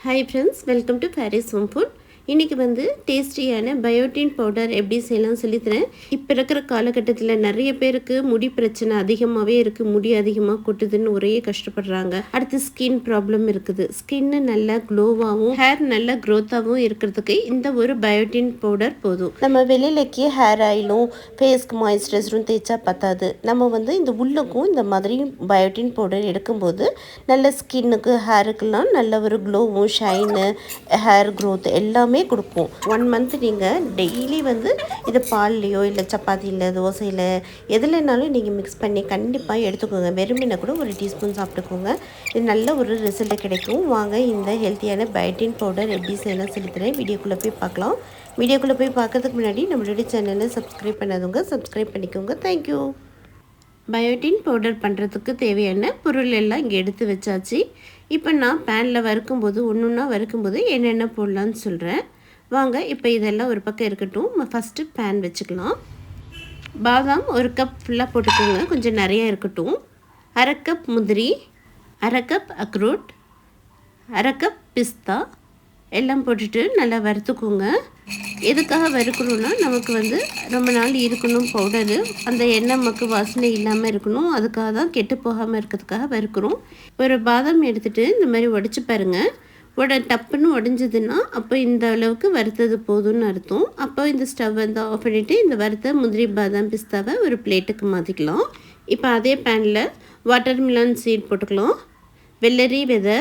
Hi friends welcome to Pari's home food இன்றைக்கி வந்து டேஸ்டியான பயோட்டின் பவுடர் எப்படி செய்யலாம் சொல்லித்தரேன் இப்போ இருக்கிற காலகட்டத்தில் நிறைய பேருக்கு முடி பிரச்சனை அதிகமாகவே இருக்குது முடி அதிகமாக கொட்டுதுன்னு ஒரே கஷ்டப்படுறாங்க. அடுத்து ஸ்கின் ப்ராப்ளம் இருக்குது. ஸ்கின்னு நல்லா க்ளோவாகவும் ஹேர் நல்லா க்ரோத்தாகவும் இருக்கிறதுக்கு இந்த ஒரு பயோட்டின் பவுடர் போதும். நம்ம வெளியிலக்கே ஹேர் ஆயிலும் ஃபேஸ்க்கு மாய்ஸ்சரைசரும் தேய்ச்சா பத்தாது. நம்ம வந்து இந்த உள்ளுக்கும் இந்த மாதிரி பயோட்டின் பவுடர் எடுக்கும்போது நல்ல ஸ்கின்னுக்கு ஹேருக்கெல்லாம் நல்ல ஒரு க்ளோவும் ஷைனு ஹேர் க்ரோத் எல்லாமே கொடுக்கும் ஒன் மந்த் நீங்கள் டெய்லி வந்து இது பால்லையோ இல்லை சப்பாத்தியில் தோசையில் எதுலனாலும் நீங்கள் மிக்ஸ் பண்ணி கண்டிப்பாக எடுத்துக்கோங்க. வெறுமினை கூட ஒரு டீஸ்பூன் சாப்பிட்டுக்கோங்க. இது நல்ல ஒரு ரிசல்ட் கிடைக்கும். வாங்க இந்த ஹெல்த்தியான பயோட்டின் பவுடர் எப்படி செய்யலாம் செலுத்துகிறேன் வீடியோக்குள்ளே போய் பார்க்கலாம். வீடியோக்குள்ளே போய் பார்க்கறதுக்கு முன்னாடி நம்மளுடைய சேனலை சப்ஸ்கிரைப் பண்ணாதவங்க சப்ஸ்கிரைப் பண்ணிக்கோங்க. தேங்க்யூ பயோட்டின் பவுடர் பண்ணுறதுக்கு தேவையான பொருள் எல்லாம் இங்கே எடுத்து வச்சாச்சு. இப்போ நான் பேனில் வறுக்கும்போது ஒன்று ஒன்றா வறுக்கும்போது என்னென்ன போடலான்னு சொல்கிறேன் வாங்க இப்போ இதெல்லாம் ஒரு பக்கம் இருக்கட்டும். ஃபஸ்ட்டு பேன் வச்சுக்கலாம். பாதாம் ஒரு கப் ஃபுல்லாக போட்டுக்கோங்க. கொஞ்சம் நிறையா இருக்கட்டும். அரை கப் முந்திரி அரை கப் அக்ரூட் அரை கப் பிஸ்தா எல்லாம் போட்டுட்டு நல்லா வறுத்துக்கோங்க. எதுக்காக வறுக்கணும்னா நமக்கு வந்து ரொம்ப நாள் இருக்கணும் பவுடரு. அந்த எண்ணெய் மக்கு வாசனை இல்லாமல் இருக்கணும். அதுக்காக தான் கெட்டு போகாமல் இருக்கிறதுக்காக வறுக்கிறோம். ஒரு பாதாம் எடுத்துகிட்டு இந்த மாதிரி உடச்சி பாருங்கள் உட டப்புன்னு உடஞ்சதுன்னா அப்போ இந்த அளவுக்கு வறுத்தது போதும்னு அர்த்தம். அப்போ இந்த ஸ்டவ் வந்து ஆஃப் பண்ணிவிட்டு இந்த வறுத்த முந்திரி பாதாம் பிஸ்தாவை ஒரு பிளேட்டுக்கு மாற்றிக்கலாம் இப்போ அதே பேனில் வாட்டர் மிலான் சீட் போட்டுக்கலாம். வெள்ளரி விதை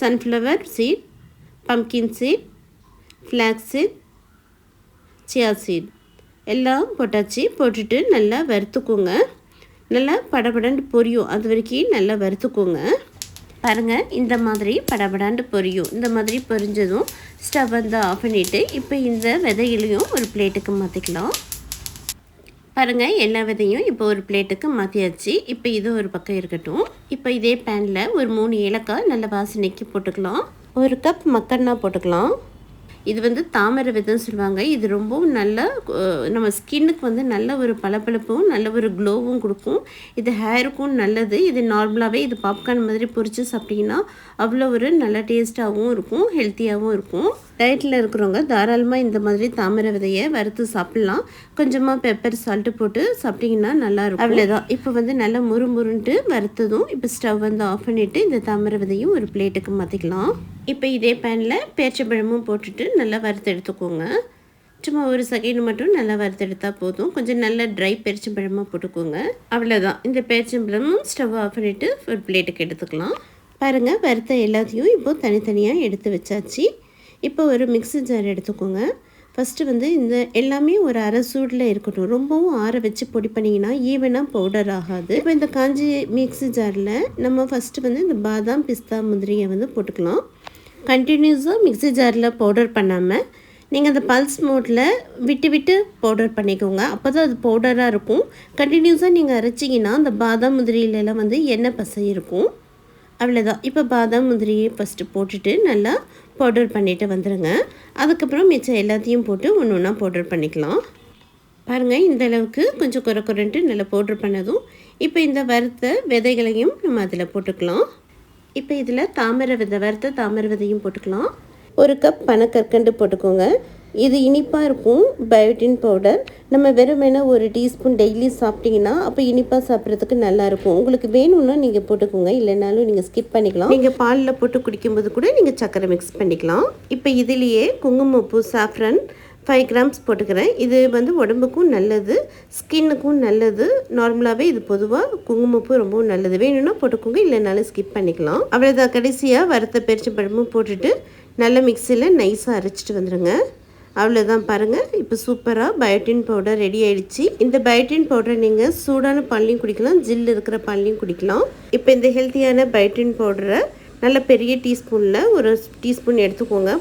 sunflower seed pumpkin seed flax seed chia seed எல்லாம் போட்டாச்சு போட்டுட்டு நல்லா வறுத்துக்கோங்க. நல்லா படபடண்டு பொரியும். அது வரைக்கும் நல்லா வறுத்துக்கோங்க. பாருங்கள் இந்த மாதிரி படபடாண்டு பொரியும். இந்த மாதிரி பொரிஞ்சதும் ஸ்டவ் வந்து ஆஃப் பண்ணிவிட்டு இப்போ இந்த விதைகளையும் ஒரு பிளேட்டுக்கு மாற்றிக்கலாம் பாருங்கள் எல்லா விதையும் இப்போ ஒரு பிளேட்டுக்கு மாற்றியாச்சு இப்போ இது ஒரு பக்கம் இருக்கட்டும். இப்போ இதே பேனில் ஒரு மூணு ஏலக்காய் நல்ல வாசனைக்கு போட்டுக்கலாம். ஒரு கப் மக்கன்னா போட்டுக்கலாம். இது வந்து தாமரை விதம் சொல்லுவாங்க. இது ரொம்பவும் நல்ல நம்ம ஸ்கின்னுக்கு வந்து நல்ல ஒரு பளபளப்பும் நல்ல ஒரு க்ளோவும் கொடுக்கும். இது ஹேருக்கும் நல்லது. இது நார்மலாகவே இது பாப்கார்ன் மாதிரி பொரித்து சாப்பிட்டிங்கன்னா அவ்வளோ ஒரு நல்ல டேஸ்ட்டாகவும் இருக்கும் ஹெல்த்தியாகவும் இருக்கும். டயட்டில் இருக்கிறவங்க தாராளமாக இந்த மாதிரி தாமரை விதையை வறுத்து சாப்பிட்லாம். கொஞ்சமாக பெப்பர் சால்ட்டு போட்டு சாப்பிட்டிங்கன்னா நல்லாயிருக்கும் அவ்வளோதான் இப்போ வந்து நல்லா முறுமுறுன்ட்டு வறுத்ததும் இப்போ ஸ்டவ் வந்து ஆஃப் பண்ணிவிட்டு இந்த தாமரை விதையும் ஒரு பிளேட்டுக்கு மாற்றிக்கலாம் இப்போ இதே பேனில் பேச்சப்பழமும் போட்டுட்டு நல்லா வறுத்து எடுத்துக்கோங்க. சும்மா ஒரு செகண்ட் மட்டும் நல்லா வறுத்தெடுத்தால் போதும். கொஞ்சம் நல்லா ட்ரை பேரிச்சம்பழமாக போட்டுக்கோங்க. அவ்வளோதான் இந்த பேரிச்சம்பழமும் ஸ்டவ் ஆஃப் பண்ணிவிட்டு ஒரு பிளேட்டுக்கு எடுத்துக்கலாம். பாருங்கள் வறுத்த எல்லாத்தையும் இப்போது தனித்தனியாக எடுத்து வச்சாச்சு. இப்போ ஒரு மிக்ஸி ஜார் எடுத்துக்கோங்க. ஃபஸ்ட்டு வந்து இந்த எல்லாமே ஒரு அரை சூடில் இருக்கட்டும். ரொம்பவும் ஆற வச்சு பொடி பண்ணிங்கன்னா ஈவனாக பவுடர் ஆகாது. இப்போ இந்த காஞ்சி மிக்ஸி ஜாரில் நம்ம ஃபஸ்ட்டு வந்து இந்த பாதாம் பிஸ்தா முந்திரியை வந்து போட்டுக்கலாம். கண்டினியூஸாக மிக்ஸி ஜாரில் பவுடர் பண்ணாமல் நீங்கள் அந்த பல்ஸ் மோட்டில் விட்டு விட்டு பவுடர் பண்ணிக்கோங்க. அப்போ தான் அது பவுடராக இருக்கும். கண்டினியூஸாக நீங்கள் அரைச்சிங்கன்னா அந்த பாதாம் முந்திரியிலலாம் வந்து எண்ணெய் பசை இருக்கும். அவ்வளோதான் இப்போ பாதாம் முந்திரியை ஃபஸ்ட்டு போட்டுட்டு நல்லா பவுடர் பண்ணிவிட்டு வந்துடுங்க அதுக்கப்புறம் மிச்சம் எல்லாத்தையும் போட்டு ஒன்று ஒன்றா பவுடர் பண்ணிக்கலாம். பாருங்கள் இந்த அளவுக்கு கொஞ்சம் குறை குறைன்ட்டு நல்லா பவுடர் பண்ணதும் இப்போ இந்த வறுத்த விதைகளையும் நம்ம அதில் போட்டுக்கலாம். இப்போ இதில் தாமரை விதை வறுத்த தாமரை விதையும் போட்டுக்கலாம். ஒரு கப் பனக்கற்கண்டு போட்டுக்கோங்க. இது இனிப்பாக இருக்கும் பயோட்டின் பவுடர். நம்ம வெறுமனே ஒரு டீஸ்பூன் டெய்லி சாப்பிட்டிங்கன்னா அப்போ இனிப்பாக சாப்பிட்றதுக்கு நல்லாயிருக்கும் உங்களுக்கு வேணும்னா நீங்கள் போட்டுக்கோங்க இல்லைனாலும் நீங்கள் ஸ்கிப் பண்ணிக்கலாம். நீங்கள் பாலில் போட்டு குடிக்கும்போது கூட நீங்கள் சர்க்கரை மிக்ஸ் பண்ணிக்கலாம். இப்போ இதுலேயே குங்குமப்பூ சாஃப்ரன் ஃபைவ் கிராம்ஸ் போட்டுக்கிறேன். இது வந்து உடம்புக்கும் நல்லது ஸ்கின்னுக்கும் நல்லது. நார்மலாகவே இது பொதுவாக குங்குமப்பூ ரொம்பவும் நல்லது. வேணும்னா போட்டுக்கோங்க இல்லைனாலும் ஸ்கிப் பண்ணிக்கலாம். அவ்வளோதான் கடைசியாக வறுத்த பெருச்சம்பழமும் போட்டுட்டு நல்ல மிக்சியில் நைஸாக அரைச்சிட்டு வந்துடுங்க அவ்வளோதான் பாருங்கள் இப்போ சூப்பராக பயோட்டின் பவுடர் ரெடி ஆயிடுச்சு. இந்த பயோட்டின் பவுடர் நீங்கள் சூடான பால்லையும் குடிக்கலாம் ஜில் இருக்கிற பால்லையும் குடிக்கலாம். இப்போ இந்த ஹெல்த்தியான பயோட்டின் பவுடரை நல்ல பெரிய டீஸ்பூனில் ஒரு டீஸ்பூன் எடுத்துக்கோங்க.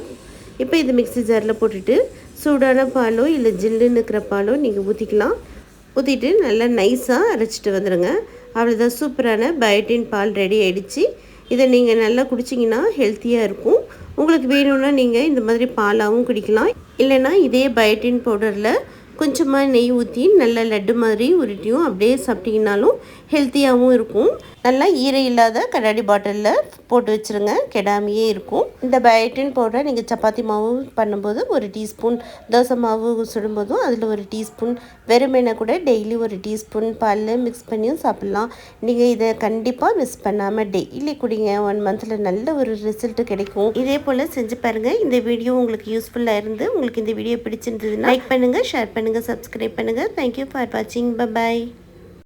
இப்போ இது மிக்ஸி ஜாரில் போட்டுட்டு சூடான பாலோ இல்லை ஜில்லுன்னு இருக்கிற பாலோ நீங்கள் ஊற்றிக்கலாம் ஊற்றிட்டு நல்லா நைஸாக அரைச்சிட்டு வந்துடுங்க அவ்வளோதான் சூப்பரான பயோட்டின் பால் ரெடி ஆகிடுச்சு இதை நீங்கள் நல்லா குடிச்சிங்கன்னா ஹெல்த்தியாக இருக்கும். உங்களுக்கு வேணும்னா நீங்கள் இந்த மாதிரி பாலாகவும் குடிக்கலாம். இல்லைன்னா இதே பயோட்டின் பவுடரில் கொஞ்சமாக நெய் ஊற்றி நல்ல லட்டு மாதிரி உருட்டியும் அப்படியே சாப்பிட்டிங்கனாலும் ஹெல்த்தியாகவும் இருக்கும். நல்லா ஈரை இல்லாத கண்ணாடி பாட்டிலில் போட்டு வச்சுருங்க. கெடாமையே இருக்கும். இந்த பயோட்டின் பவுடரை நீங்கள் சப்பாத்தி மாவு பண்ணும்போது ஒரு டீஸ்பூன் தோசை மாவு சுடும்போதும் அதில் ஒரு டீஸ்பூன் வெறுமெண்ணை கூட டெய்லி ஒரு டீஸ்பூன் பாலில் மிக்ஸ் பண்ணியும் சாப்பிட்லாம். நீங்கள் இதை கண்டிப்பாக மிஸ் பண்ணாமல் டெய்லி குடிங்க. ஒன் மந்தில் நல்ல ஒரு ரிசல்ட் கிடைக்கும். இதே போல் செஞ்சு பாருங்கள் இந்த வீடியோ உங்களுக்கு யூஸ்ஃபுல்லாக இருந்து உங்களுக்கு இந்த வீடியோ பிடிச்சிருந்ததுன்னா லைக் பண்ணுங்கள் ஷேர் பண்ணுங்கள் பண்ணுங்கள் சப்ஸ்கிரைப் பண்ணுங்கள் தேங்க்யூ ஃபார் வாட்சிங் பபாய்